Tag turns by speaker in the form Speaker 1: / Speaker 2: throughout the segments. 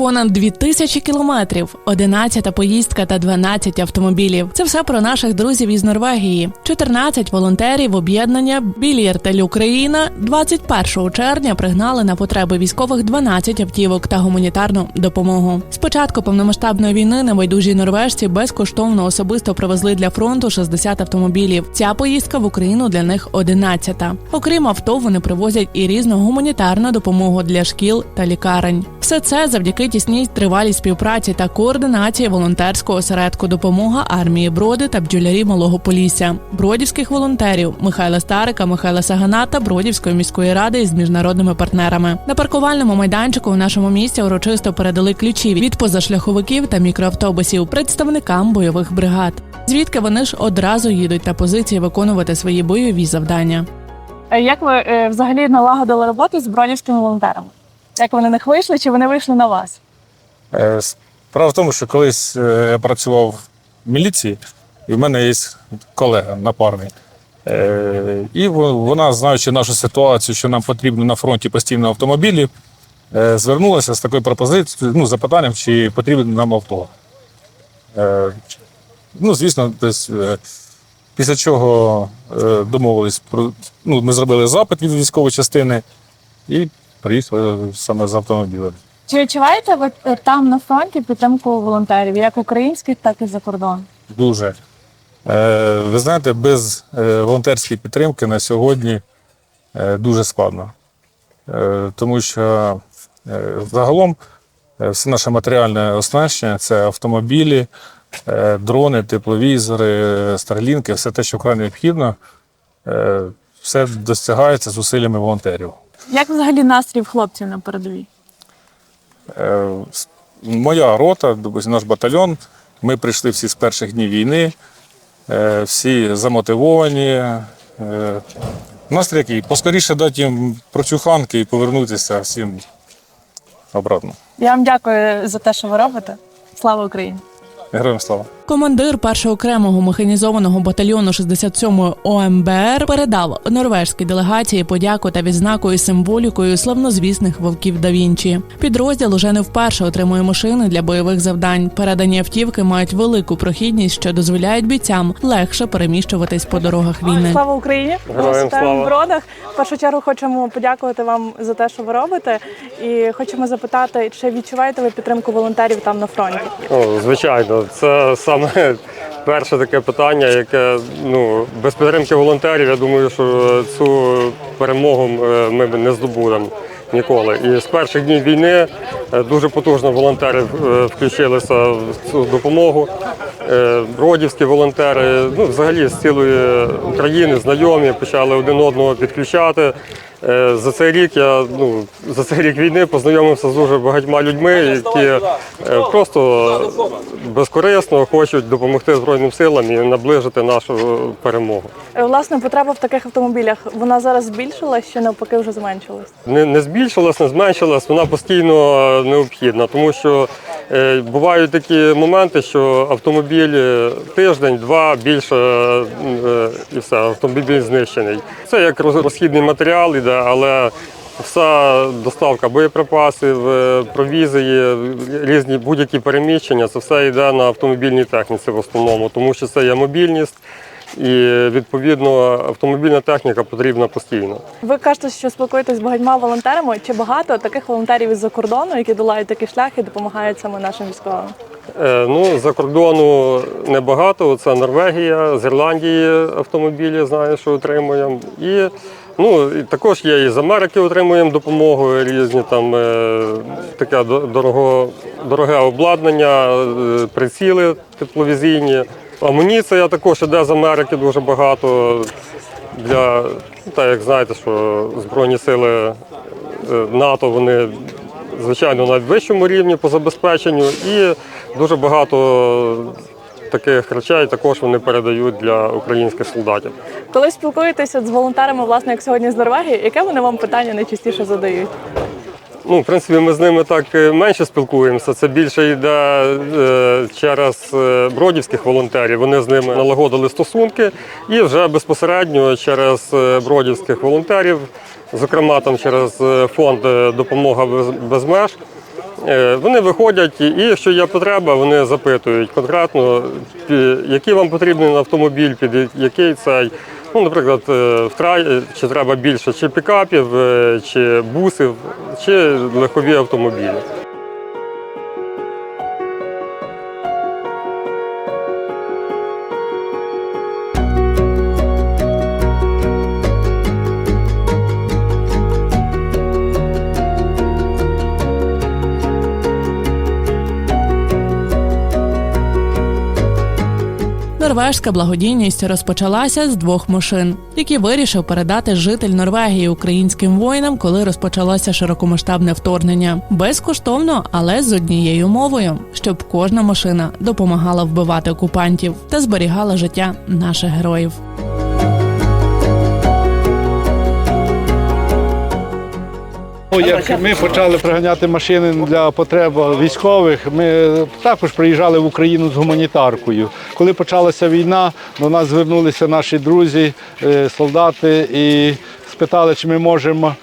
Speaker 1: Понад 2000 кілометрів, 11 поїздка та 12 автомобілів. Це все про наших друзів із Норвегії. 14 волонтерів об'єднання Білієртель Україна 21 червня пригнали на потреби військових 12 автівок та гуманітарну допомогу. З початку повномасштабної війни небайдужі норвежці безкоштовно особисто привезли для фронту 60 автомобілів. Ця поїздка в Україну для них 11-та. Окрім авто, вони привозять і різну гуманітарну допомогу для шкіл та лікарень. Все це завдяки тісній тривалій співпраці та координації волонтерського осередку допомога армії Броди та бджолярів Малого Полісся, бродівських волонтерів Михайла Старика, Михайла Сагана та Бродівської міської ради із міжнародними партнерами. На паркувальному майданчику в нашому місті урочисто передали ключі від позашляховиків та мікроавтобусів представникам бойових бригад. Звідки вони ж одразу їдуть на позиції виконувати свої бойові завдання.
Speaker 2: Е, Як ви е, взагалі налагодили роботу з бронівськими волонтерами? Як вони на них вийшли, чи вони вийшли на вас?
Speaker 3: Е, Справа в тому, що колись е, я працював в міліції, і в мене є колега напарний. Е, І вона, знаючи нашу ситуацію, що нам потрібно на фронті постійно автомобілі, звернулася з такою пропозицією, ну, запитанням, чи потрібно нам авто. Ну, звісно, десь, після чого домовились. Ну, ми зробили запит від військової частини і приїхали саме з автомобілем.
Speaker 2: Чи відчуваєте ви е, там на фронті підтримку волонтерів, як українських, так і за кордон?
Speaker 3: Дуже. Е, ви знаєте, без е, волонтерської підтримки на сьогодні дуже складно. Е, тому що е, загалом все наше матеріальне оснащення це автомобілі, е, дрони, тепловізори, старлінки, все те, що вкрай необхідно, е, все досягається зусиллями волонтерів.
Speaker 2: Як взагалі настрій в хлопців на передовій?
Speaker 3: Е, Моя рота, наш батальйон, ми прийшли всі з перших днів війни, е, всі замотивовані. Е, Настрій який? Поскоріше дати їм прочуханки і повернутися всім обратно.
Speaker 2: Я вам дякую за те, що ви робите. Слава Україні!
Speaker 3: Героям слава!
Speaker 1: Командир першого окремого механізованого батальйону 67-ї ОМБР передав норвежській делегації подяку та відзнаку із символікою славнозвісних вовків да Вінчі. Підрозділ уже не вперше отримує машини для бойових завдань. Передані автівки мають велику прохідність, що дозволяють бійцям легше переміщуватись по дорогах війни.
Speaker 2: Слава Україні!
Speaker 4: Героям слава!
Speaker 2: в бродах. В першу чергу хочемо подякувати вам за те, що ви робите, і хочемо запитати, чи відчуваєте ви підтримку волонтерів там на фронті?
Speaker 4: Ну, звичайно, це саме перше таке питання, яке ну без підтримки волонтерів, я думаю, що цю перемогу е, ми не здобудемо ніколи. І з перших днів війни е, дуже потужно волонтери е, включилися в цю допомогу. Бродівські волонтери, ну взагалі з цілої України знайомі, почали один одного підключати. Е, За цей рік я ну за цей рік війни познайомився з дуже багатьма людьми, які е, просто безкорисно хочуть допомогти Збройним силам і наближити нашу перемогу.
Speaker 2: Е, Власне, потреба в таких автомобілях вона зараз збільшилась чи навпаки вже зменшилась?
Speaker 4: Не, не збільшилась, не зменшилась, вона постійно необхідна, тому що бувають такі моменти, що автомобіль е, тиждень, два більше е, і все, автомобіль знищений. Це як розхідний матеріал іде, але вся доставка боєприпасів, е, провізії, різні будь-які переміщення, це все йде на автомобільній техніці в основному, тому що це є мобільність. І відповідно автомобільна техніка потрібна постійно.
Speaker 2: Ви кажете, що спілкуєтесь з багатьма волонтерами. Чи багато таких волонтерів із-за кордону, які долають такі шляхи допомагають саме нашим військовим?
Speaker 4: Е, Ну, за кордону небагато. Це Норвегія, з Ірландії автомобілі знаю, що отримуємо. І ну, і також є і з Америки отримуємо допомогу різні там е, таке дорого, дороге обладнання, е, приціли тепловізійні. Амуніція також іде з Америки дуже багато. Для так як знаєте, що Збройні сили е, НАТО вони звичайно на вищому рівні по забезпеченню, і дуже багато таких речей також вони передають для українських солдатів.
Speaker 2: Коли спілкуєтеся з волонтерами, власне, як сьогодні з Норвегії, яке вони вам питання найчастіше задають?
Speaker 4: Ну, в принципі, ми з ними так е, менше спілкуємося. Це більше йде е, через е, бродівських волонтерів. Вони з ними налагодили стосунки, і вже безпосередньо через е, бродівських волонтерів, зокрема там через фонд Допомога без, меж. Вони виходять, і якщо є потреба, вони запитують конкретно, який вам потрібен автомобіль, під який цей. Ну, наприклад, е, чи треба більше чи пікапів, е, чи бусів, чи легкові автомобілі.
Speaker 1: Норвежська благодійність розпочалася з двох машин, які вирішив передати житель Норвегії українським воїнам, коли розпочалося широкомасштабне вторгнення. Безкоштовно, але з однією мовою, щоб кожна машина допомагала вбивати окупантів та зберігала життя наших героїв.
Speaker 5: Як ми почали приганяти машини для потреб військових, ми також приїжджали в Україну з гуманітаркою. Коли почалася війна, до нас звернулися наші друзі, е, солдати, і спитали, чи ми можемо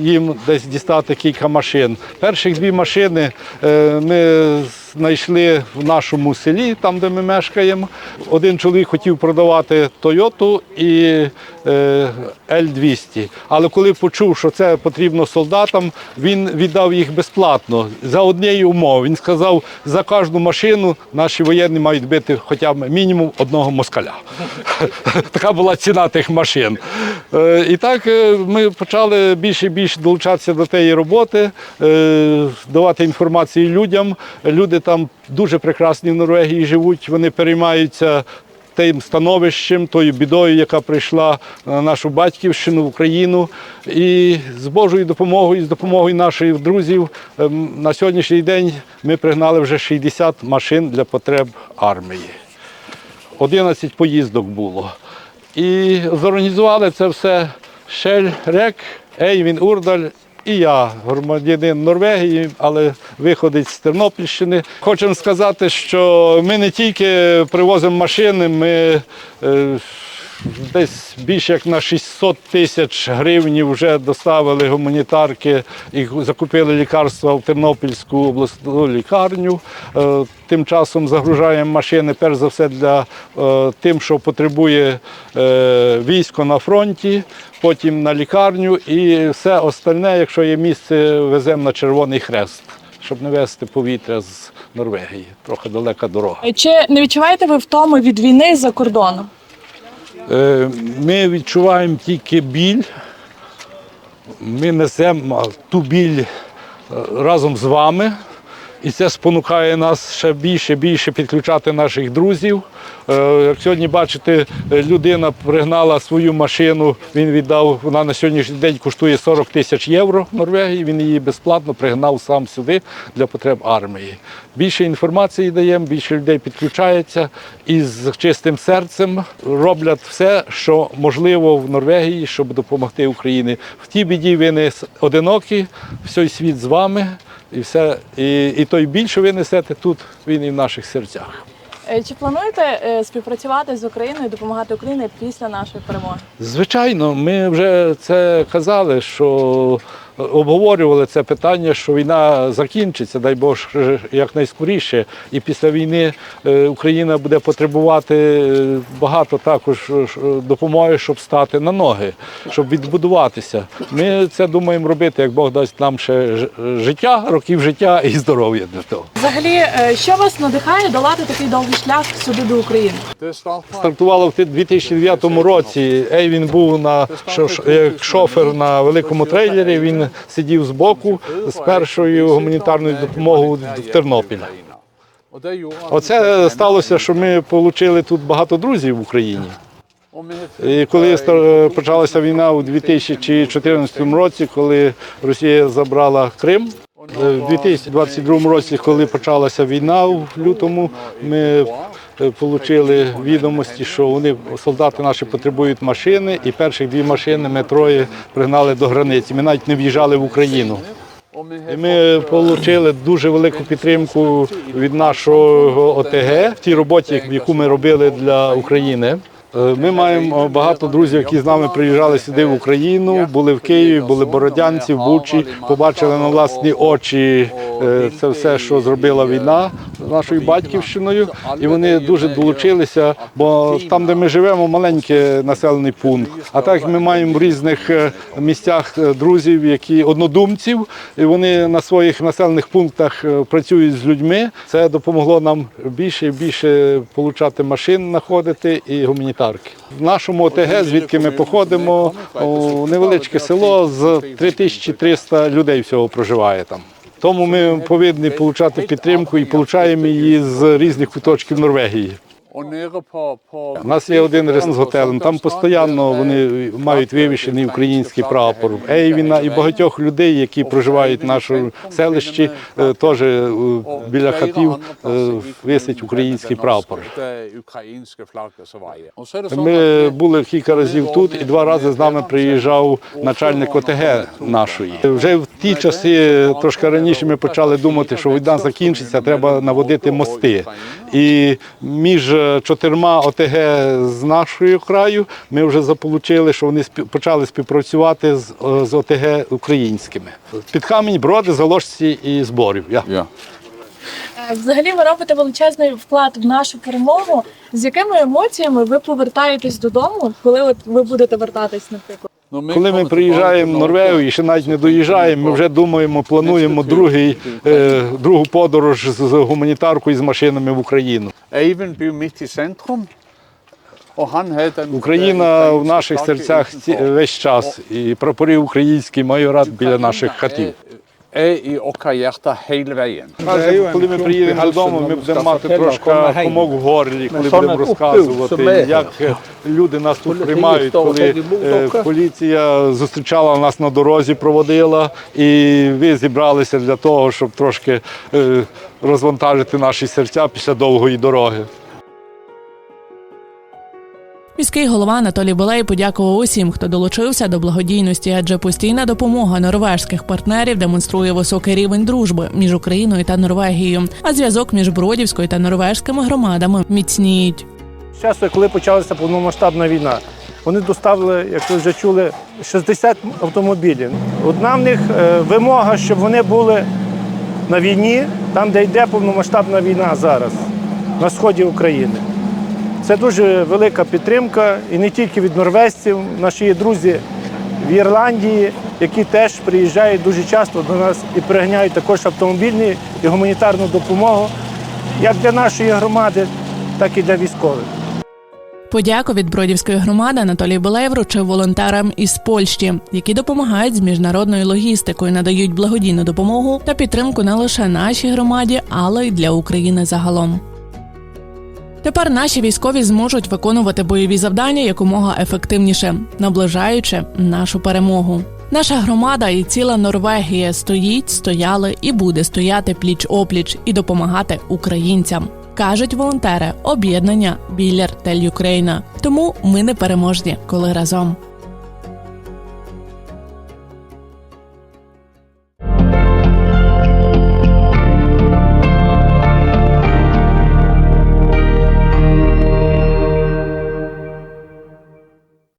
Speaker 5: їм десь дістати кілька машин. Перших дві машини е, ми знайшли в нашому селі, там де ми мешкаємо. Один чоловік хотів продавати Тойоту і е, L200. Але коли почув, що це потрібно солдатам, він віддав їх безплатно за однієї умови. Він сказав, за кожну машину наші воєнні мають бити хоча б мінімум одного москаля. Така була ціна тих машин. Е, І так е, ми почали більше і більше долучатися до тієї роботи, е, давати інформацію людям. Люди там дуже прекрасні в Норвегії живуть, вони переймаються тим становищем, тою бідою, яка прийшла на нашу батьківщину, в Україну. І з Божою допомогою, з допомогою наших друзів, ем, на сьогоднішній день ми пригнали вже 60 машин для потреб армії. 11 поїздок було. І зорганізували це все Шель Рек, Ейвін Урдаль і я, громадянин Норвегії, але виходить з Тернопільщини. Хочемо сказати, що ми не тільки привозимо машини, ми е, десь більше як на 600 тисяч гривень вже доставили гуманітарки і закупили лікарства в Тернопільську обласну лікарню. Е, Тим часом загружаємо машини, перш за все, для е, тим, що потребує е, військо на фронті, потім на лікарню і все остальне, якщо є місце, веземо на Червоний Хрест, щоб не вести повітря з Норвегії. Трохи далека дорога.
Speaker 2: Чи не відчуваєте ви втоми від війни за кордоном?
Speaker 5: Е, Ми відчуваємо тільки біль. Ми несемо ту біль е, разом з вами. І це спонукає нас ще більше більше підключати наших друзів. Е, Як сьогодні бачите, людина пригнала свою машину, він віддав, вона на сьогоднішній день коштує 40 тисяч євро в Норвегії. Він її безплатно пригнав сам сюди для потреб армії. Більше інформації даємо, більше людей підключається і з чистим серцем роблять все, що можливо в Норвегії, щоб допомогти Україні. В тій біді ви не одинокі, всій світ з вами. І все, і, і той біль, що ви несете тут, він і в наших серцях.
Speaker 2: Е, Чи плануєте е, співпрацювати з Україною, допомагати Україні після нашої перемоги?
Speaker 5: Звичайно, ми вже це казали, що обговорювали це питання, що війна закінчиться, дай Боже, якнайскоріше. І після війни е, Україна буде потребувати е, багато також е, допомоги, щоб стати на ноги, щоб відбудуватися. Ми це думаємо робити, як Бог дасть нам ще життя, років життя і здоров'я для того.
Speaker 2: Взагалі, що вас надихає долати такий довгий шлях сюди до України?
Speaker 5: Стартувало в 2009 році. Ейвін був на шо- як шофер на великому трейлері. Він сидів збоку з першою гуманітарною допомогою в Тернопіль. Оце сталося, що ми отримали тут багато друзів в Україні. І коли почалася війна у 2014 році, коли Росія забрала Крим, е, в 2022 році, коли почалася війна в лютому, ми отримали відомості, що вони солдати наші потребують машини, і перших дві машини ми троє пригнали до границі. Ми навіть не в'їжджали в Україну. І ми отримали дуже велику підтримку від нашого ОТГ в тій роботі, яку ми робили для України. Е, Ми маємо багато друзів, які з нами приїжджали сюди в Україну, були в Києві, були бородянці, в Бучі, побачили на власні очі е, це все, що зробила війна нашою батьківщиною, і вони дуже долучилися, бо там, де ми живемо, маленький населений пункт. А так ми маємо в різних е, місцях е, друзів, які однодумців, і вони на своїх населених пунктах е, працюють з людьми. Це допомогло нам більше і більше получати машин, знаходити і гуманітарки. В нашому ОТГ, звідки ми походимо, невеличке село з 3300 людей всього проживає там. Тому ми повинні отримати підтримку і отримуємо її з різних куточків Норвегії. У нас є один ресторан з готелем. Там постійно вони мають вивішений український прапор. Ейвіна і багатьох людей, які проживають в нашому селищі, е, теж е, біля хатів е, висить український прапор. Ми були кілька разів тут, і два рази з нами приїжджав начальник ОТГ нашої. Вже в ті часи, трошки раніше, ми почали думати, що війна закінчиться, треба наводити мости. І між чотирма ОТГ з нашого краю ми вже заполучили, що вони почали співпрацювати з, з ОТГ українськими. Під камінь, броди, заложці і зборів. Я.
Speaker 2: Yeah. Взагалі ви робите величезний вклад в нашу перемогу. З якими емоціями ви повертаєтесь додому, коли от ви будете вертатись, наприклад?
Speaker 5: Коли ми приїжджаємо в Норвегію і ще навіть не доїжджаємо, ми вже думаємо, плануємо другий, е, другу подорож з, з гуманітаркою з машинами в Україну.
Speaker 6: Den
Speaker 5: Україна в наших серцях ці- весь час, і прапори українські майорат біля наших хатів.
Speaker 6: Er i okkar hjerter hele veien.
Speaker 5: Коли ми приїдемо додому, ми будемо мати трошки комок в горлі, коли будемо розказувати, як люди нас тут приймають, коли поліція зустрічала нас на дорозі, проводила, і ви зібралися для того, щоб трошки розвантажити наші серця після довгої дороги.
Speaker 1: Міський голова Анатолій Белей подякував усім, хто долучився до благодійності, адже постійна допомога норвежських партнерів демонструє високий рівень дружби між Україною та Норвегією, а зв'язок між Бродівською та норвежськими громадами міцніють.
Speaker 7: З часу, коли почалася повномасштабна війна, вони доставили, як ви вже чули, 60 автомобілів. Одна в них е, вимога, щоб вони були на війні, там, де йде повномасштабна війна зараз, на сході України. Це дуже велика підтримка і не тільки від норвезців, наші є друзі в Ірландії, які теж приїжджають дуже часто до нас і приганяють також автомобільні і гуманітарну допомогу як для нашої громади, так і для військових.
Speaker 1: Подяку від Бродівської громади Анатолій Белей вручив волонтерам із Польщі, які допомагають з міжнародною логістикою, надають благодійну допомогу та підтримку не лише нашій громаді, але й для України загалом. Тепер наші військові зможуть виконувати бойові завдання якомога ефективніше, наближаючи нашу перемогу. Наша громада і ціла Норвегія стоїть, стояли і буде стояти пліч опліч і допомагати українцям. Кажуть волонтери об'єднання Біллер Тель Юкрейна. Тому ми не переможні, коли разом.